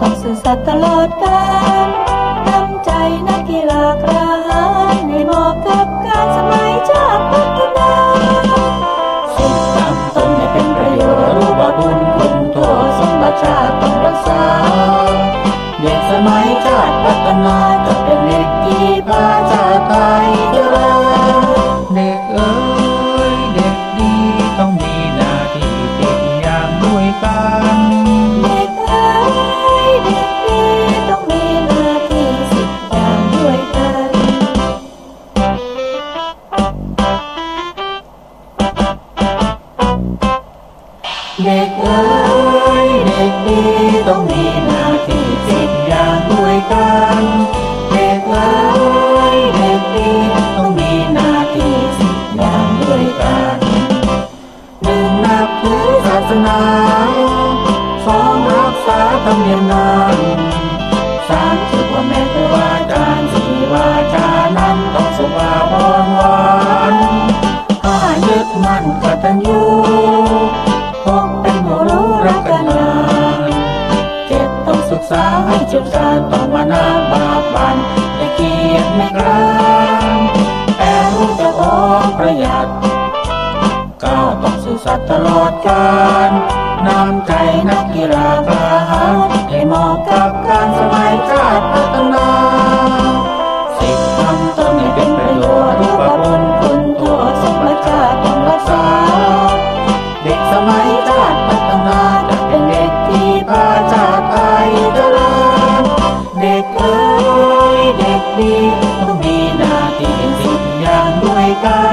ต้องซื่อสัตย์ตลอดกาลน้ำใจนักกีฬากระหายให้เหมาะกับการสมัยชาติพัฒนาสิบทำตนให้เป็นประโยชน์รู้ว่าบุญคุณโทษสมบัติชาติต้องรักษา เด็กสมัยชาติพัฒนาจะเป็นเด็กที่พาชาติไทยเจริญ เด็กเอ้ยเด็กดีต้องมีหน้าที่สิบอย่างด้วยกันเด็กเอ้ยเด็กดีต้องมีหน้าที่สิบอย่างด้วยกันหนึ่งนับถือศาสนาสองรักษาธรรมเนียมนานสามถือว่าแม่ครูบาอาจารย์สี่วาจานั้นต้องสุภาพอ่อนหวานห้ายึดมั่นกตัญญู ต้องศึกษาให้จบสาญต้องมานาบาปันไม่เกียดไม่กรานแต่รู้จะออมประหยัดก้าต้องสู่สัตว์ตลอดกาลน้ำใจนักกีฬา 나